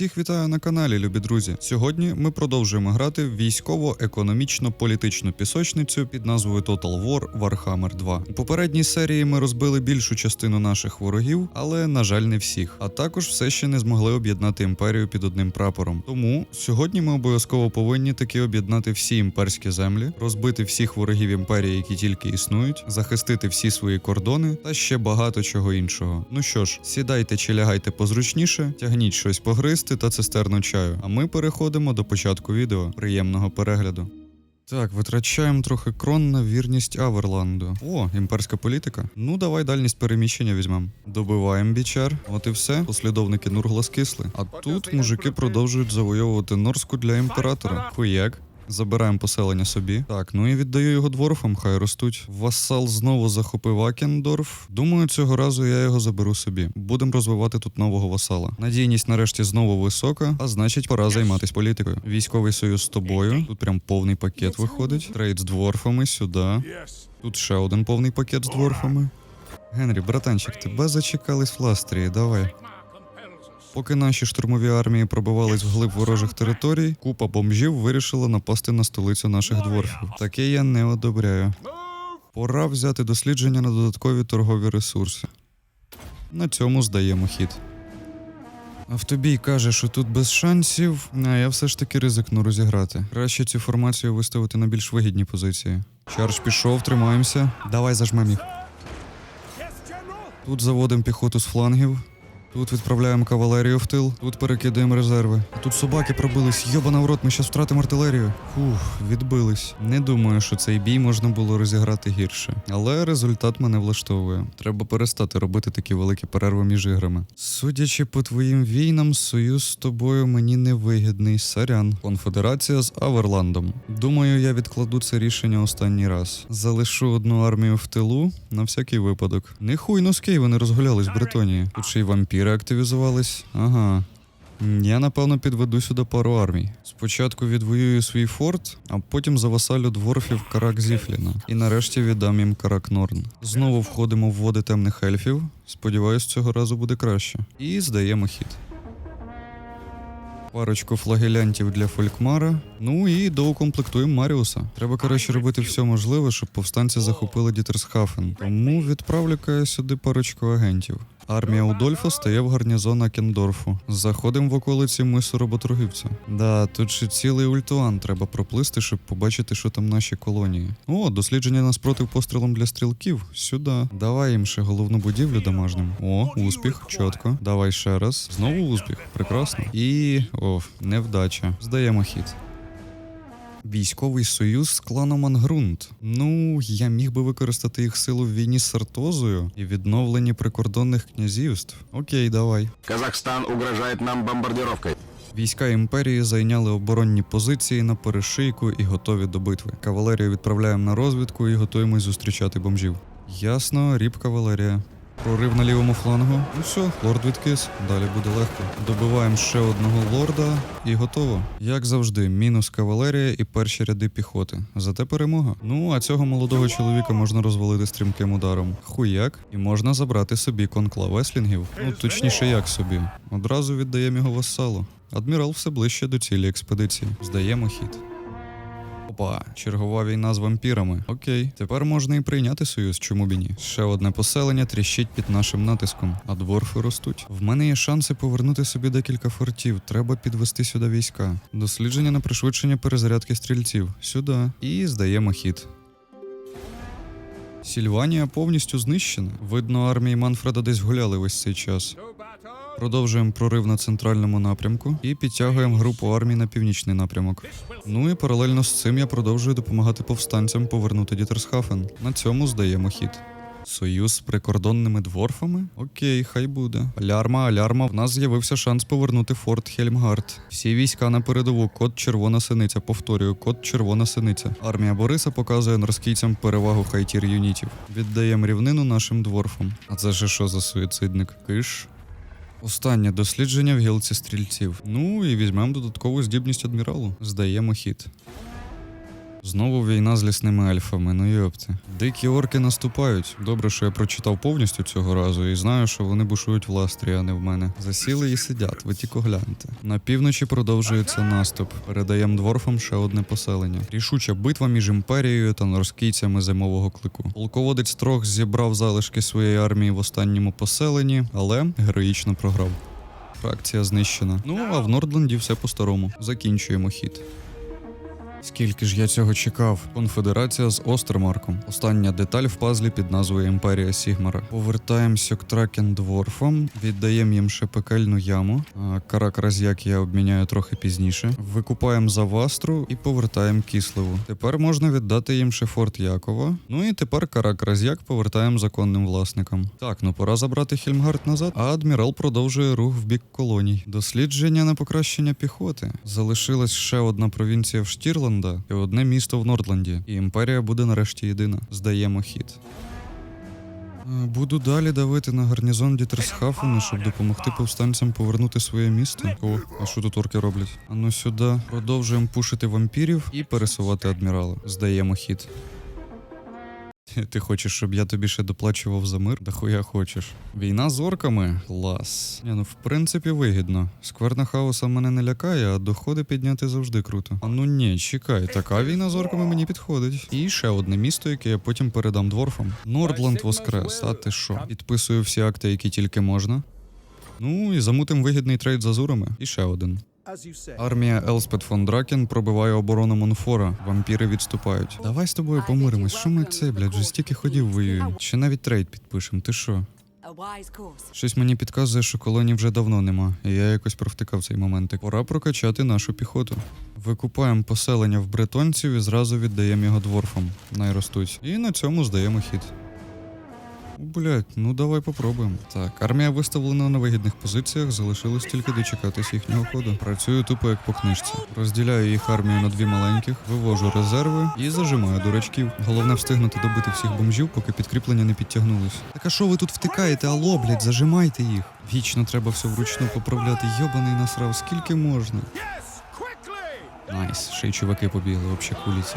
Всіх вітаю на каналі, любі друзі. Сьогодні ми продовжуємо грати в військово-економічно-політичну пісочницю під назвою Total War Warhammer 2. У попередній серії ми розбили більшу частину наших ворогів, але на жаль, не всіх. А також все ще не змогли об'єднати імперію під одним прапором. Тому сьогодні ми обов'язково повинні таки об'єднати всі імперські землі, розбити всіх ворогів імперії, які тільки існують, захистити всі свої кордони та ще багато чого іншого. Ну що ж, сідайте чи лягайте позручніше, тягніть щось погризти та цистерну чаю. А ми переходимо до початку відео. Приємного перегляду. Так, витрачаємо трохи крон на вірність Аверланду. О, імперська політика. Ну, давай дальність переміщення візьмемо. Добиваємо бічар. От і все. Послідовники Нургла скисли. А тут мужики продовжують завойовувати Норску для імператора. Хуяк. Забираємо поселення собі. Так, ну і віддаю його дворфам, хай ростуть. Васал знову захопив Акендорф. Думаю, цього разу я його заберу собі. Будемо розвивати тут нового васала. Надійність нарешті знову висока, а значить, пора займатися політикою. Військовий союз з тобою. Тут прям повний пакет виходить. Трейд з дворфами сюди. Тут ще один повний пакет з дворфами. Генрі, братанчик, тебе зачекались в Ластрії, давай. Поки наші штурмові армії пробивались вглиб ворожих територій, купа бомжів вирішила напасти на столицю наших дворфів. Таке я не одобряю. Пора взяти дослідження на додаткові торгові ресурси. На цьому здаємо хід. Автобій каже, що тут без шансів, а я все ж таки ризикну розіграти. Краще цю формацію виставити на більш вигідні позиції. Чардж пішов, тримаємося. Давай зажмем їх. Тут заводимо піхоту з флангів. Тут відправляємо кавалерію в тил, тут перекидаємо резерви. А тут собаки пробились. Йобана в рот, ми щас втратимо артилерію. Фух, відбились. Не думаю, що цей бій можна було розіграти гірше. Але результат мене влаштовує. Треба перестати робити такі великі перерви між іграми. Судячи по твоїм війнам, союз з тобою мені невигідний. Сорян. Конфедерація з Аверландом. Думаю, я відкладу це рішення останній раз. Залишу одну армію в тилу на всякий випадок. Не хуй носки, вони розгулялись в Бретонії. Тут ще й вампіри активізувались. Ага. Я напевно підведу сюди пару армій. Спочатку відвоюю свій форт, а потім завасалю дворфів Карак Зіфліна. І нарешті віддам їм Карак Норн. Знову входимо в води темних ельфів. Сподіваюсь, цього разу буде краще. І здаємо хід. Парочку флагелянтів для Фолькмара. Ну і доукомплектуємо Маріуса. Треба, коротше, робити все можливе, щоб повстанці захопили Дітерсхафен. Тому відправлю-ка сюди парочку агентів. Армія Удольфа стає в гарнізон Акендорфу. Заходимо в околиці мису роботоргівця. Да, тут ще цілий ультуан треба проплисти, щоб побачити, що там наші колонії. О, дослідження на спротив пострілом для стрілків. Сюди. Давай їм ще головну будівлю домашнім. О, успіх, чітко. Давай ще раз. Знову успіх. Прекрасно. І. О, невдача. Здаємо хід. Військовий союз з кланом Ангрунт. Ну, я міг би використати їх силу в війні з Сартозою і відновленні прикордонних князівств. Окей, давай. Казахстан угрожает нам бомбардировкой. Війська імперії зайняли оборонні позиції на перешийку і готові до битви. Кавалерію відправляємо на розвідку і готуємось зустрічати бомжів. Ясно, ріб кавалерія. Прорив на лівому флангу. Ну все, лорд відкис. Далі буде легко. Добиваємо ще одного лорда і готово. Як завжди, мінус кавалерія і перші ряди піхоти. Зате перемога. Ну а цього молодого чоловіка можна розвалити стрімким ударом. Хуяк, і можна забрати собі конклав веслінгів. Ну точніше, як собі. Одразу віддаємо його вассалу. Адмірал все ближче до цілі експедиції. Здаємо хід. Опа, чергова війна з вампірами. Окей, тепер можна і прийняти союз, чому б і ні. Ще одне поселення тріщить під нашим натиском, а дворфи ростуть. В мене є шанси повернути собі декілька фортів. Треба підвести сюди війська. Дослідження на пришвидшення перезарядки стрільців. Сюди. І здаємо хід. Сільванія повністю знищена. Видно, армії Манфреда десь гуляли весь цей час. Продовжуємо прорив на центральному напрямку і підтягуємо групу армій на північний напрямок. Ну і паралельно з цим я продовжую допомагати повстанцям повернути Дітерсхафен. На цьому здаємо хід. Союз з прикордонними дворфами? Окей, хай буде. Алярма, алярма, в нас з'явився шанс повернути форт Хельмгард. Всі війська на передову, код червона синиця. Повторюю, код червона синиця. Армія Бориса показує норскійцям перевагу хайтір юнітів. Віддаємо рівнину нашим дворфам. А це же що за суїцидник? Киш. Останнє дослідження в гілці стрільців. Ну і візьмемо додаткову здібність адміралу. Здаємо хід. Знову війна з лісними ельфами, ну йопти. Дикі орки наступають. Добре, що я прочитав повністю цього разу і знаю, що вони бушують в ластрі, а не в мене. Засіли і сидять, ви тільки гляньте. На півночі продовжується наступ. Передаємо дворфам ще одне поселення. Рішуча битва між імперією та норскійцями зимового клику. Полководець трох зібрав залишки своєї армії в останньому поселенні, але героїчно програв. Фракція знищена. Ну а в Нордленді все по-старому. Закінчуємо хід. Скільки ж я цього чекав? Конфедерація з Остермарком. Остання деталь в пазлі під назвою Імперія Сігмара. Повертаємося к Тракен дворфам, віддаємо їм ще пекельну яму. А Карак Разяк я обміняю трохи пізніше. Викупаємо Завастру і повертаємо Кісливу. Тепер можна віддати їм ще Форт Якова. Ну і тепер Карак Разяк повертаємо законним власникам. Так, ну пора забрати Хельмгард назад. А адмірал продовжує рух в бік колоній. Дослідження на покращення піхоти. Залишилась ще одна провінція в Штірланда і одне місто в Нордланді, І імперія буде нарешті єдина. Здаємо хід. Е, Буду далі давити на гарнізон Дітерсхафена, щоб допомогти повстанцям повернути своє місто. О, а що тут орки роблять? Ану ну сюди. Продовжуємо пушити вампірів і пересувати адмірала. Здаємо хід. Ти хочеш, щоб я тобі ще доплачував за мир? Да хуя хочеш. Війна з орками? Клас. Ні, ну в принципі вигідно. Скверна хаоса мене не лякає, а доходи підняти завжди круто. А ну ні, чекай, така війна з орками мені підходить. І ще одне місто, яке я потім передам дворфам. Нордланд Воскрес, а ти що? Підписую всі акти, які тільки можна. Ну і замутим вигідний трейд з азурами. І ще один. Армія Елспет фон Дракен пробиває оборону Монфора. Вампіри відступають. Давай з тобою помиримось. Що ми це, блядь, вже стільки ходів воюємо. Ще навіть трейд підпишемо. Ти що? Щось мені підказує, що колоній вже давно нема, і я якось провтикав цей моментик. Пора прокачати нашу піхоту. Викупаємо поселення в бретонців і зразу віддаємо його дворфам. Найростуть. І на цьому здаємо хід. Блять, ну давай попробуємо. Так, армія виставлена на вигідних позиціях, залишилось тільки дочекатись їхнього ходу. Працюю тупо як по книжці. Розділяю їх армію на дві маленьких, вивожу резерви і зажимаю дурачків. Головне встигнути добити всіх бомжів, поки підкріплення не підтягнулись. Так а що ви тут втикаєте? Алло, блять, зажимайте їх. Вічно треба все вручну поправляти. Йобаний насрав, скільки можна. Найс, ще й чуваки побігли, вообще куліці.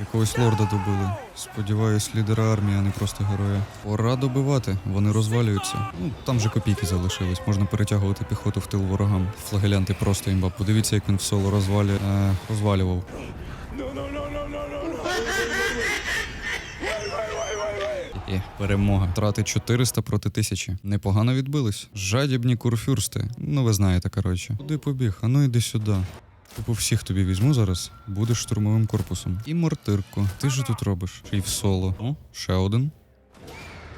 Якогось лорда добили. Сподіваюсь, лідера армії, а не просто героя. Пора добивати, вони розвалюються. Ну, там же копійки залишились, можна перетягувати піхоту в тил ворогам. Флагелянти просто імба. Подивіться, як він в соло розвалює. Е, розвалював. Є, перемога. Трати 400 проти 1000. Непогано відбились. Жадібні курфюрсти. Ну, ви знаєте, коротше. Куди побіг? А ну йди сюди. Типу всіх тобі візьму зараз, будеш штурмовим корпусом. І мортирку. Ти ж тут робиш? Ще й в соло. Ще один.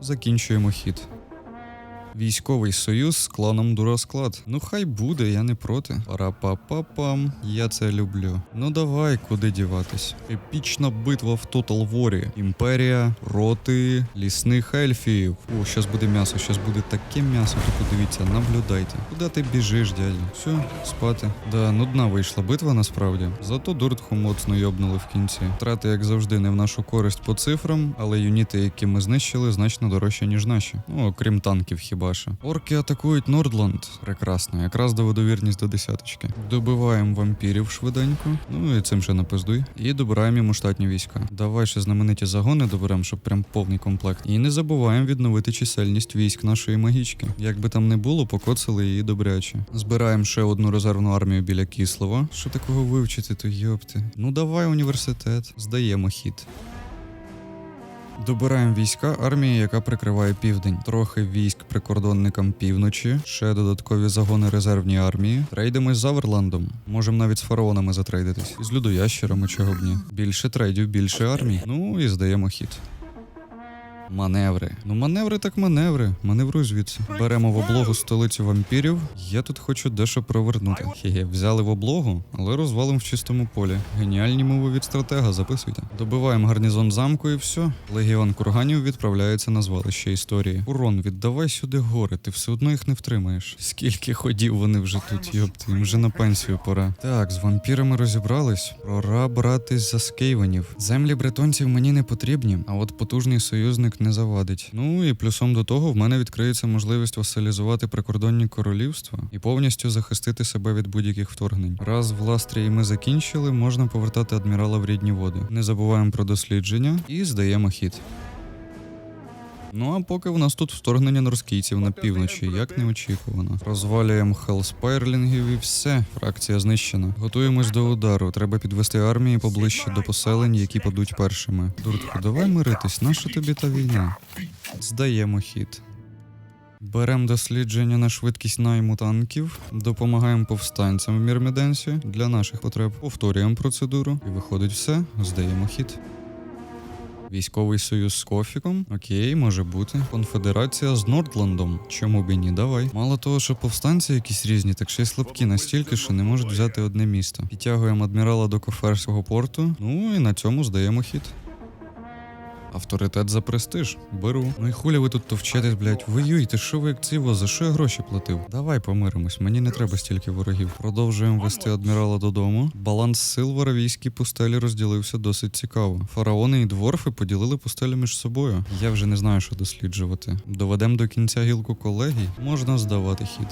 Закінчуємо хід. Військовий союз з кланом Дурасклад. Ну хай буде, я не проти. Пара-па-па-пам. Я це люблю. Ну давай, куди діватись. Епічна битва в Total War. Імперія, роти, лісних ельфів. О, щас буде м'ясо, щас буде таке м'ясо. То подивіться, наблюдайте. Куди ти біжиш, дядя? Все, спати. Да, нудна вийшла битва насправді. Зато дуртху моцно йобнули в кінці. Трати, як завжди, не в нашу користь по цифрам, але юніти, які ми знищили, значно дорожче, ніж наші. Ну, окрім танків, хіба що. Орки атакують Нордланд. Прекрасно, якраз доведу вірність до десяточки. Добиваємо вампірів швиденько. Ну і цим ще напиздуй. І добираємо йому штатні війська. Давай ще знамениті загони доберемо, щоб прям повний комплект. І не забуваємо відновити чисельність військ нашої магічки. Як би там не було, покоцали її добряче. Збираємо ще одну резервну армію біля Кислова. Що такого вивчити, то йопти. Ну давай університет, здаємо хід. Добираємо війська армії, яка прикриває південь. Трохи військ прикордонникам півночі, ще додаткові загони резервній армії. Трейдимось з Аверландом. Можемо навіть з фараонами затрейдитись. І з людоящерами, чого б ні. Більше трейдів, більше армій. Ну і здаємо хід. Маневри. Ну, маневри так маневри. Маневруй звідси. Беремо в облогу столицю вампірів. Я тут хочу дещо провернути. Хе-хе, взяли в облогу, але розвалим в чистому полі. Геніальні мови від стратега, записуйте. Добиваємо гарнізон замку і все. Легіон курганів відправляється на звалище історії. Урон, віддавай сюди гори, ти все одно їх не втримаєш. Скільки ходів вони вже тут, йопти, їм вже на пенсію пора. Так, з вампірами розібрались. Пора братись за скейвенів. Землі бретонців мені не потрібні, а от потужний союзник не завадить. Ну і плюсом до того в мене відкриється можливість васалізувати прикордонні королівства і повністю захистити себе від будь-яких вторгнень. Раз в Ластрії ми закінчили, можна повертати адмірала в рідні води. Не забуваємо про дослідження і здаємо хід. Ну а поки в нас тут вторгнення норскійців на півночі, як неочікувано. Розвалюємо хелспайрлінгів і все. Фракція знищена. Готуємось до удару. Треба підвести армії поближче до поселень, які падуть першими. Дуртку, давай миритись, наша тобі та війна. Здаємо хід. Беремо дослідження на швидкість найму танків, допомагаємо повстанцям в Мірміденсі для наших потреб. Повторюємо процедуру і виходить все. Здаємо хід. Військовий союз з Кофіком. Окей, може бути. Конфедерація з Нордландом. Чому б і ні? Давай. Мало того, що повстанці якісь різні, так ще й слабкі настільки, що не можуть взяти одне місто. Підтягуємо адмірала до Коферського порту. Ну і на цьому здаємо хід. Авторитет за престиж. Беру. Ну і хулі ви тут товчетесь, блядь. Воюйте, що ви як циво, за що я гроші платив? Давай помиримось, мені не треба стільки ворогів. Продовжуємо вести адмірала додому. Баланс сил в аравійській пустелі розділився досить цікаво. Фараони і дворфи поділили пустелю між собою. Я вже не знаю, що досліджувати. Доведемо до кінця гілку колегій, можна здавати хід.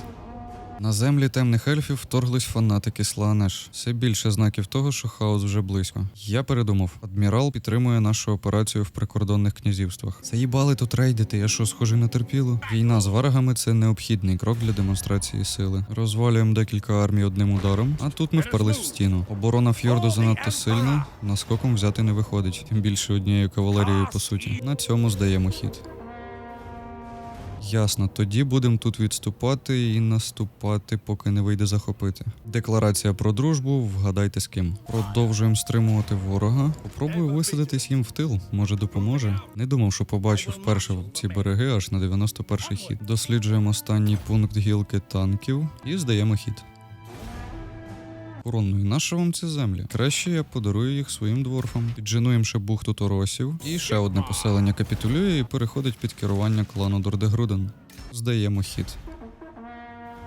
На землі темних ельфів вторглись фанатики Слаанеш. Все більше знаків того, що хаос вже близько. Я передумав, адмірал підтримує нашу операцію в прикордонних князівствах. Заїбали тут рейдити, я що, схожий на терпілу? Війна з варгами це необхідний крок для демонстрації сили. Розвалюємо декілька армій одним ударом, а тут ми вперлись в стіну. Оборона фьорду занадто сильна, наскоком взяти не виходить. Тим більше однією кавалерією по суті. На цьому здаємо хід. Ясно, тоді будемо тут відступати і наступати, поки не вийде захопити. Декларація про дружбу, вгадайте з ким. Продовжуємо стримувати ворога. Попробую висадитись їм в тил, може допоможе. Не думав, що побачу вперше ці береги аж на 91-й хід. Досліджуємо останній пункт гілки танків і здаємо хід. Коронною наша вам ці землі. Краще я подарую їх своїм дворфам. Підженуємо ще бухту Торосів. І ще одне поселення капітулює і переходить під керування клану Дордегруден. Здаємо хід.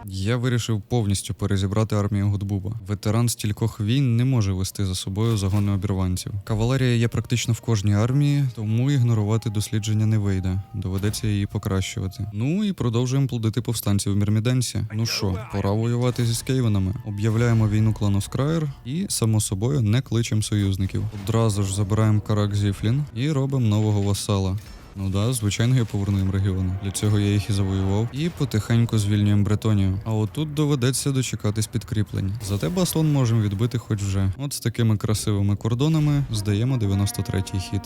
Я вирішив повністю перезібрати армію Гудбуба. Ветеран стількох війн не може вести за собою загони обірванців. Кавалерія є практично в кожній армії, тому ігнорувати дослідження не вийде. Доведеться її покращувати. Ну і продовжуємо плодити повстанців в Мірміденсі. Ну що, пора воювати зі скейвенами. Об'являємо війну клану Скраєр і, само собою, не кличемо союзників. Одразу ж забираємо Карак Зіфлін і робимо нового васала. Ну да, звичайно, я поверну їм регіони. Для цього я їх і завоював. І потихеньку звільнюємо Бретонію. А отут доведеться дочекатись підкріплень. Зате Бастон можемо відбити хоч вже. От з такими красивими кордонами здаємо 93-й хід.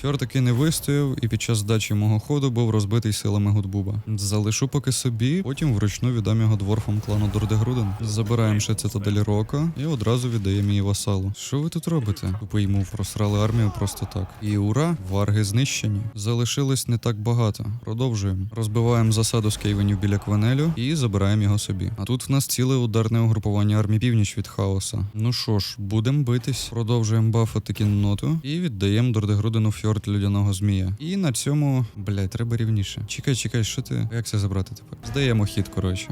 Фьор таки не вистояв і під час здачі мого ходу був розбитий силами Гудбуба. Залишу поки собі, потім вручну віддам його дворфам клану Дордегруден. Забираємо ще цитадель Рока і одразу віддаємо її васалу. Що ви тут робите? Тупо йому просрали армію просто так. І ура, варги знищені. Залишилось не так багато. Продовжуємо. Розбиваємо засаду з кейвенів біля Квенелю і забираємо його собі. А тут в нас ціле ударне угрупування армії північ від хаоса. Ну що ж, будемо битись. Продовжуємо бафати кінноту і віддаємо Дордегрудену фьорд людяного змія. І на цьому, блядь, треба рівніше. Чекай, чекай, що ти? Як це забрати тепер? Здаємо хід, коротше.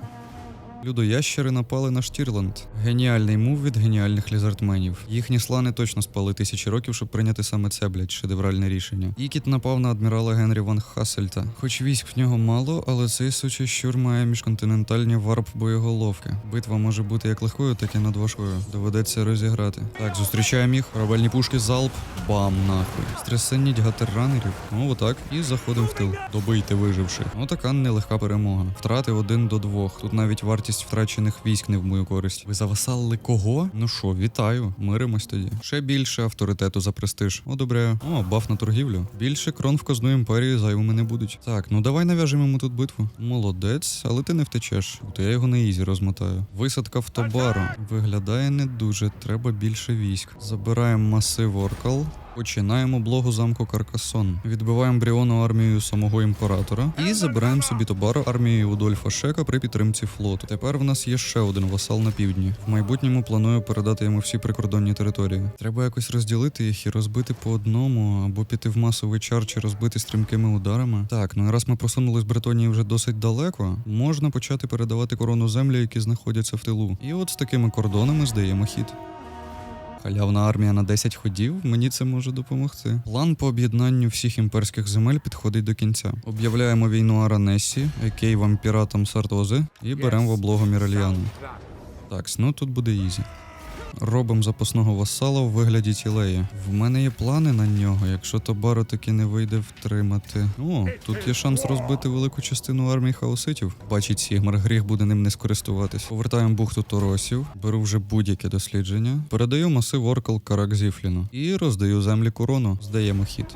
Людоящери напали на Штірланд. Геніальний мув від геніальних лізардменів. Їхні слани точно спали тисячі років, щоб прийняти саме це, блядь, шедевральне рішення. Ікіт напав на адмірала Генрі Ван Хассельта. Хоч військ в нього мало, але цей сучий щур має міжконтинентальні варп боєголовки. Битва може бути як легкою, так і надважкою. Доведеться розіграти. Так, зустрічаємо їх. Корабельні пушки, залп. Бам, нахуй. Стресенніть гатерранерів. Ну, отак. І заходимо в тил. Добийте виживши. Отака нелегка перемога. Втрати один до двох. Тут навіть вартість втрачених військ не в мою користь. Ви завасалили кого? Ну що, вітаю. Миримось тоді. Ще більше авторитету за престиж. Одобряю. О, баф на торгівлю. Більше крон в казну імперії зайвими не будуть. Так, ну давай нав'яжемо йому тут битву. Молодець, але ти не втечеш. То я його на ізі розмотаю. Висадка в Тобару. Виглядає не дуже. Треба більше військ. Забираємо масив Оркал. Починаємо блогу замку Каркасон. Відбиваємо Бріону армією самого імператора і забираємо собі Тобару армією Удольфа Шека при підтримці флоту. Тепер в нас є ще один васал на півдні. В майбутньому планую передати йому всі прикордонні території. Треба якось розділити їх і розбити по одному, або піти в масовий чар чи розбити стрімкими ударами. Так, ну і раз ми просунулись з Бретонії вже досить далеко, можна почати передавати корону землі, які знаходяться в тилу. І от з такими кордонами здаємо хід. Халявна армія на 10 ходів, мені це може допомогти. План по об'єднанню всіх імперських земель підходить до кінця. Об'являємо війну Аранесі, Кейвам піратам Сартози, і беремо в облогу Міральяну. Так, ну тут буде ізі. Робимо запасного васала в вигляді тілеї. В мене є плани на нього, якщо Тобаро таки не вийде втримати. О, тут є шанс розбити велику частину армії хаоситів. Бачить Сігмар, гріх буде ним не скористуватись. Повертаємо бухту Торосів, беру вже будь-яке дослідження, передаю масив Оркал Каракзіфліну і роздаю землі корону. Здаємо хід.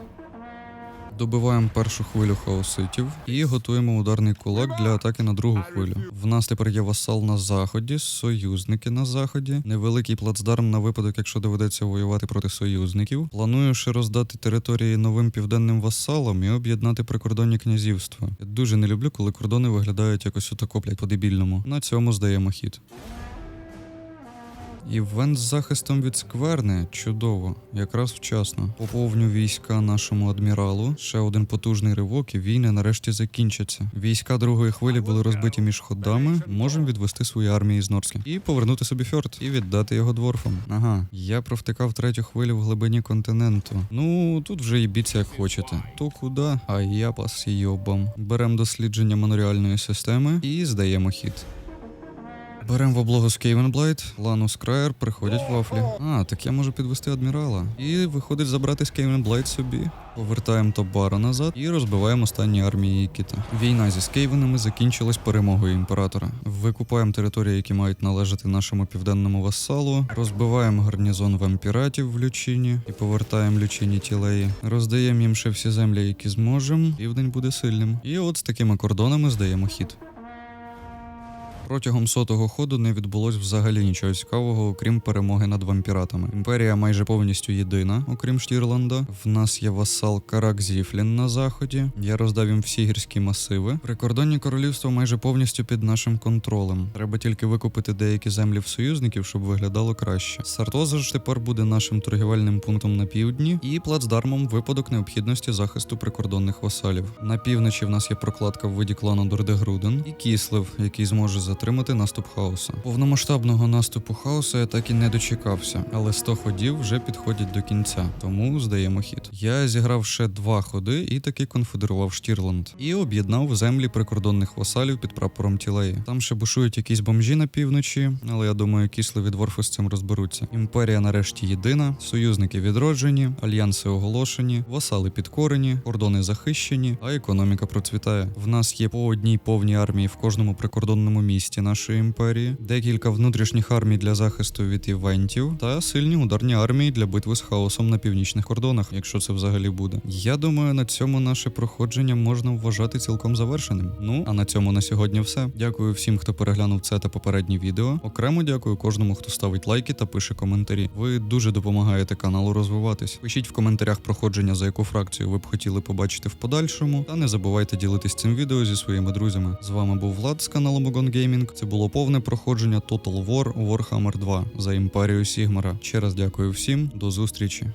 Добиваємо першу хвилю хаоситів і готуємо ударний кулак для атаки на другу хвилю. В нас тепер є васал на заході, союзники на заході, невеликий плацдарм на випадок, якщо доведеться воювати проти союзників. Планую ще роздати території новим південним васалам і об'єднати прикордонні князівства. Я дуже не люблю, коли кордони виглядають якось отако, блядь, по-дебільному. На цьому здаємо хід. Івент з захистом від скверни чудово, якраз вчасно. Поповню війська нашому адміралу. Ще один потужний ривок, і війни нарешті закінчаться. Війська другої хвилі були розбиті між ходами. Можемо відвести свої армії з Норська і повернути собі фьорд і віддати його дворфам. Ага, я провтикав третю хвилю в глибині континенту. Ну тут вже їбіться як хочете. То куди? А я пас йобам. Беремо дослідження моноріальної системи і здаємо хід. Беремо в облогу з Кейвенблайт, Ланус Краєр приходять вафлі. А, так я можу підвести адмірала. І виходить забрати з Кейвенблайт собі. Повертаємо Тобара назад і розбиваємо останні армії Кіта. Війна зі Скейвенами закінчилась перемогою імператора. Викупаємо території, які мають належати нашому південному васалу, розбиваємо гарнізон вампіратів в Лючині і повертаємо Лючині тілеї. Роздаємо їм ще всі землі, які зможемо. Південь буде сильним. І от з такими кордонами здаємо хід. Протягом сотого ходу не відбулось взагалі нічого цікавого, окрім перемоги над вампіратами. Імперія майже повністю єдина, окрім Штірланда. В нас є васал Карак Зіфлін на заході. Я роздав їм всі гірські масиви. Прикордонні королівства майже повністю під нашим контролем. Треба тільки викупити деякі землі в союзників, щоб виглядало краще. Сартоза ж тепер буде нашим торгівельним пунктом на півдні і плацдармом випадок необхідності захисту прикордонних васалів. На півночі в нас є прокладка в виді клану Дордегруден і Кіслев, який зможе затримати наступ хаоса. Повномасштабного наступу хаоса я так і не дочекався, але 100 ходів вже підходять до кінця, тому здаємо хід. Я зіграв ще два ходи і таки конфедерував Штірланд і об'єднав землі прикордонних васалів під прапором Тілеї. Там ще бушують якісь бомжі на півночі, але я думаю, кісли від Ворфу з цим розберуться. Імперія нарешті єдина, союзники відроджені, альянси оголошені, васали підкорені, кордони захищені, а економіка процвітає. В нас є по одній повній армії в кожному прикордонному місті нашої імперії, декілька внутрішніх армій для захисту від івентів та сильні ударні армії для битви з хаосом на північних кордонах, якщо це взагалі буде. Я думаю, на цьому наше проходження можна вважати цілком завершеним. Ну а на цьому на сьогодні все. Дякую всім, хто переглянув це та попередні відео. Окремо дякую кожному, хто ставить лайки та пише коментарі. Ви дуже допомагаєте каналу розвиватись. Пишіть в коментарях проходження, за яку фракцію ви б хотіли побачити в подальшому. Та не забувайте ділитись цим відео зі своїми друзями. З вами був Влад з каналу Mogon Gaming. Це було повне проходження Total War Warhammer 2 за імперію Сігмара. Ще раз дякую всім, до зустрічі.